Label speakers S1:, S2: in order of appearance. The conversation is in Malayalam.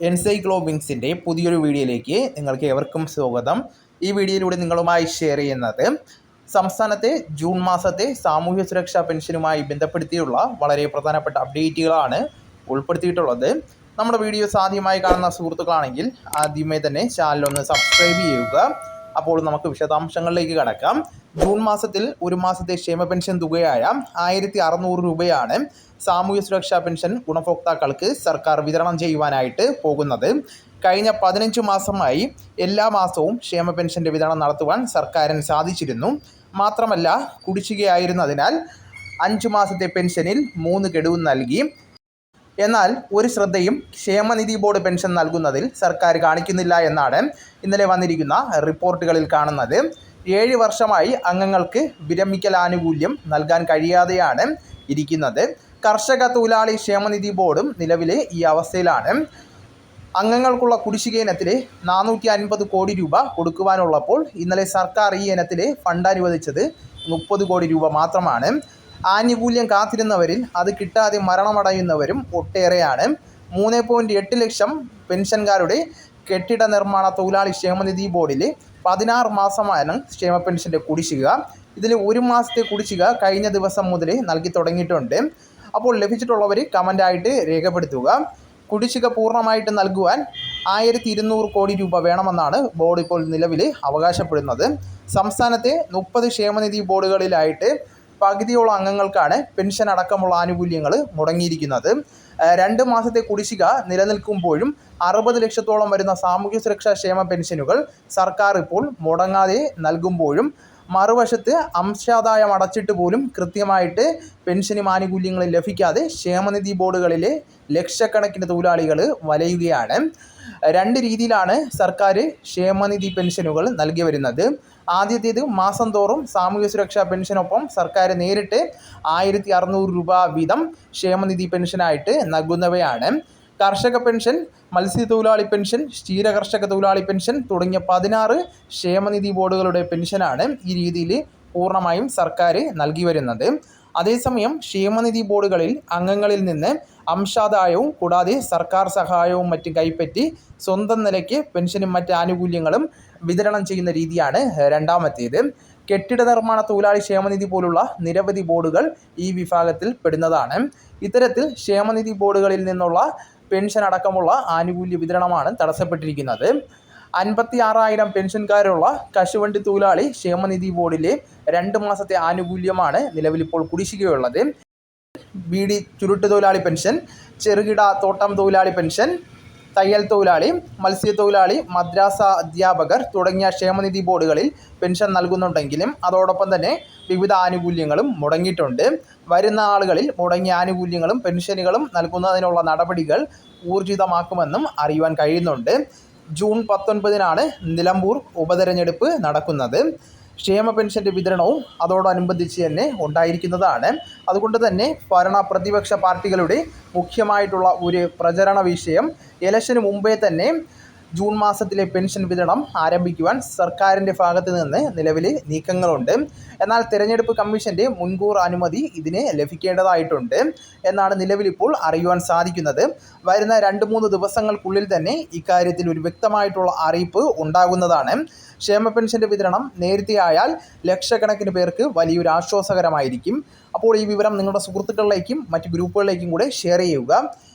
S1: എൻസൈക്ലോബിങ്സിന്റെ പുതിയൊരു വീഡിയോയിലേക്ക് നിങ്ങൾക്ക് ഏവർക്കും സ്വാഗതം. ഈ വീഡിയോയിലൂടെ നിങ്ങളുമായി ഷെയർ ചെയ്യുന്നത് സംസ്ഥാനത്തെ ജൂൺ മാസത്തെ സാമൂഹ്യ സുരക്ഷാ പെൻഷനുമായി ബന്ധപ്പെടുത്തിയുള്ള വളരെ പ്രധാനപ്പെട്ട അപ്ഡേറ്റുകളാണ് ഉൾപ്പെടുത്തിയിട്ടുള്ളത്. നമ്മുടെ വീഡിയോസ് ആദ്യമായി കാണുന്ന സുഹൃത്തുക്കളാണെങ്കിൽ ആദ്യമേ തന്നെ ചാനലൊന്ന് സബ്സ്ക്രൈബ് ചെയ്യുക. അപ്പോൾ നമുക്ക് വിശദാംശങ്ങളിലേക്ക് കടക്കാം. ജൂൺ മാസത്തിൽ ഒരു മാസത്തെ ക്ഷേമ പെൻഷൻ തുകയായ ആയിരത്തി അറുന്നൂറ് രൂപയാണ് സാമൂഹ്യ സുരക്ഷാ പെൻഷൻ ഗുണഭോക്താക്കൾക്ക് സർക്കാർ വിതരണം ചെയ്യുവാനായിട്ട് പോകുന്നത്. കഴിഞ്ഞ പതിനഞ്ച് മാസമായി എല്ലാ മാസവും ക്ഷേമ പെൻഷന്റെ വിതരണം നടത്തുവാൻ സർക്കാരിന് സാധിച്ചിരുന്നു. മാത്രമല്ല കുടിശ്ശികയായിരുന്നതിനാൽ അഞ്ച് മാസത്തെ പെൻഷനിൽ മൂന്ന് ഗഡുവും നൽകി എന്നാൽ ഒരു ശ്രദ്ധയും ക്ഷേമനിധി ബോർഡ് പെൻഷൻ നൽകുന്നതിൽ സർക്കാർ കാണിക്കുന്നില്ല എന്നാണ് ഇന്നലെ വന്നിരിക്കുന്ന റിപ്പോർട്ടുകളിൽ കാണുന്നത്. ഏഴ് വർഷമായി അംഗങ്ങൾക്ക് വിരമിക്കൽ ആനുകൂല്യം നൽകാൻ കഴിയാതെയാണ് ഇരിക്കുന്നത്. കർഷക തൊഴിലാളി ക്ഷേമനിധി ബോർഡും നിലവിലെ ഈ അവസ്ഥയിലാണ്. അംഗങ്ങൾക്കുള്ള കുടിശ്ശിക ഇനത്തിൽ നാനൂറ്റി അൻപത് കോടി രൂപ കൊടുക്കുവാനുള്ളപ്പോൾ ഇന്നലെ സർക്കാർ ഈ ഇനത്തിൽ ഫണ്ട് അനുവദിച്ചത് മുപ്പത് കോടി രൂപ മാത്രമാണ്. ആനുകൂല്യം കാത്തിരുന്നവരിൽ അത് കിട്ടാതെ മരണമടയുന്നവരും ഒട്ടേറെയാണ്. മൂന്ന് പോയിന്റ് എട്ട് ലക്ഷം പെൻഷൻകാരുടെ കെട്ടിട നിർമ്മാണ തൊഴിലാളി ക്ഷേമനിധി ബോർഡിൽ പതിനാറ് മാസമാണ് ക്ഷേമ പെൻഷന്റെ കുടിശ്ശിക. ഇതിൽ ഒരു മാസത്തെ കുടിശ്ശിക കഴിഞ്ഞ ദിവസം മുതൽ നൽകി തുടങ്ങിയിട്ടുണ്ട്. അപ്പോൾ ലഭിച്ചിട്ടുള്ളവർ കമന്റായിട്ട് രേഖപ്പെടുത്തുക. കുടിശ്ശിക പൂർണമായിട്ട് നൽകുവാൻ ആയിരത്തി ഇരുന്നൂറ് കോടി രൂപ വേണമെന്നാണ് ബോർഡ് ഇപ്പോൾ നിലവിൽ അവകാശപ്പെടുന്നത്. സംസ്ഥാനത്തെ മുപ്പത് ക്ഷേമനിധി ബോർഡുകളിലായിട്ട് പകുതിയോളം അംഗങ്ങൾക്കാണ് പെൻഷൻ അടക്കമുള്ള ആനുകൂല്യങ്ങൾ മുടങ്ങിയിരിക്കുന്നത്. രണ്ട് മാസത്തെ കുടിശ്ശിക നിലനിൽക്കുമ്പോഴും അറുപത് ലക്ഷത്തോളം വരുന്ന സാമൂഹ്യ സുരക്ഷാ ക്ഷേമ പെൻഷനുകൾ സർക്കാർ ഇപ്പോൾ മുടങ്ങാതെ നൽകുമ്പോഴും മറുവശത്ത് അംശാദായം അടച്ചിട്ട് പോലും കൃത്യമായിട്ട് പെൻഷനും ആനുകൂല്യങ്ങളും ലഭിക്കാതെ ക്ഷേമനിധി ബോർഡുകളിലെ ലക്ഷക്കണക്കിന് തൊഴിലാളികൾ വലയുകയാണ്. രണ്ട് രീതിയിലാണ് സർക്കാർ ക്ഷേമനിധി പെൻഷനുകൾ നൽകി വരുന്നത്. ആദ്യത്തേത് മാസം തോറും സാമൂഹ്യ സുരക്ഷാ പെൻഷനൊപ്പം സർക്കാർ നേരിട്ട് ആയിരത്തി അറുന്നൂറ് രൂപ വീതം ക്ഷേമനിധി പെൻഷനായിട്ട് നൽകുന്നവയാണ്. കർഷക പെൻഷൻ മത്സ്യത്തൊഴിലാളി പെൻഷൻ ക്ഷീര കർഷക തൊഴിലാളി പെൻഷൻ തുടങ്ങിയ പതിനാറ് ക്ഷേമനിധി ബോർഡുകളുടെ പെൻഷനാണ് ഈ രീതിയിൽ പൂർണമായും സർക്കാർ നൽകി വരുന്നത്. അതേസമയം ക്ഷേമനിധി ബോർഡുകളിൽ അംഗങ്ങളിൽ നിന്ന് അംശാദായവും കൂടാതെ സർക്കാർ സഹായവും മറ്റും കൈപ്പറ്റി സ്വന്തം നിലയ്ക്ക് പെൻഷനും മറ്റ് ആനുകൂല്യങ്ങളും വിതരണം ചെയ്യുന്ന രീതിയാണ് രണ്ടാമത്തേത്. കെട്ടിട നിർമ്മാണ തൊഴിലാളി ക്ഷേമനിധി പോലുള്ള നിരവധി ബോർഡുകൾ ഈ വിഭാഗത്തിൽ പെടുന്നതാണ്. ഇത്തരത്തിൽ ക്ഷേമനിധി ബോർഡുകളിൽ നിന്നുള്ള പെൻഷൻ അടക്കമുള്ള ആനുകൂല്യ വിതരണമാണ് തടസ്സപ്പെട്ടിരിക്കുന്നത്. അൻപത്തി ആറായിരം പെൻഷൻകാരുള്ള കശുവണ്ടി തൊഴിലാളി ക്ഷേമനിധി ബോർഡിലെ രണ്ട് മാസത്തെ ആനുകൂല്യമാണ് നിലവിലിപ്പോൾ കുടിശ്ശികയുള്ളത്. ബീഡി ചുരുട്ട് തൊഴിലാളി പെൻഷൻ ചെറുകിട തോട്ടം തൊഴിലാളി പെൻഷൻ തയ്യൽ തൊഴിലാളി മത്സ്യത്തൊഴിലാളി മദ്രാസ അധ്യാപകർ തുടങ്ങിയ ക്ഷേമനിധി ബോർഡുകളിൽ പെൻഷൻ നൽകുന്നുണ്ടെങ്കിലും അതോടൊപ്പം തന്നെ വിവിധ ആനുകൂല്യങ്ങളും മുടങ്ങിയിട്ടുണ്ട്. വരുന്ന ആളുകളിൽ മുടങ്ങിയ ആനുകൂല്യങ്ങളും പെൻഷനുകളും നൽകുന്നതിനുള്ള നടപടികൾ ഊർജിതമാക്കുമെന്നും അറിയുവാൻ കഴിയുന്നുണ്ട്. ജൂൺ പത്തൊൻപതിനാണ് നിലമ്പൂർ ഉപതെരഞ്ഞെടുപ്പ് നടക്കുന്നത്. ക്ഷേമ പെൻഷന്റെ വിതരണവും അതോടനുബന്ധിച്ച് തന്നെ ഉണ്ടായിരിക്കുന്നതാണ്. അതുകൊണ്ട് തന്നെ ഭരണ പ്രതിപക്ഷ പാർട്ടികളുടെ മുഖ്യമായിട്ടുള്ള ഒരു പ്രചരണ വിഷയം. ഇലക്ഷന് മുമ്പേ തന്നെ ജൂൺ മാസത്തിലെ പെൻഷൻ വിതരണം ആരംഭിക്കുവാൻ സർക്കാരിന്റെ ഭാഗത്ത് നിന്ന് നിലവിൽ നീക്കങ്ങളുണ്ട്. എന്നാൽ തിരഞ്ഞെടുപ്പ് കമ്മീഷന്റെ മുൻകൂർ അനുമതി ഇതിന് ലഭിക്കേണ്ടതായിട്ടുണ്ട് എന്നാണ് നിലവിലിപ്പോൾ അറിയുവാൻ സാധിക്കുന്നത്. വരുന്ന രണ്ട് മൂന്ന് ദിവസങ്ങൾക്കുള്ളിൽ തന്നെ ഇക്കാര്യത്തിൽ ഒരു വ്യക്തമായിട്ടുള്ള അറിയിപ്പ് ഉണ്ടാകുന്നതാണ്. ക്ഷേമ പെൻഷന്റെ വിതരണം നേരത്തെ ആയാൽ ലക്ഷക്കണക്കിന് പേർക്ക് വലിയൊരു ആശ്വാസകരമായിരിക്കും. അപ്പോൾ ഈ വിവരം നിങ്ങളുടെ സുഹൃത്തുക്കളിലേക്കും മറ്റ് ഗ്രൂപ്പുകളിലേക്കും കൂടെ ഷെയർ ചെയ്യുക.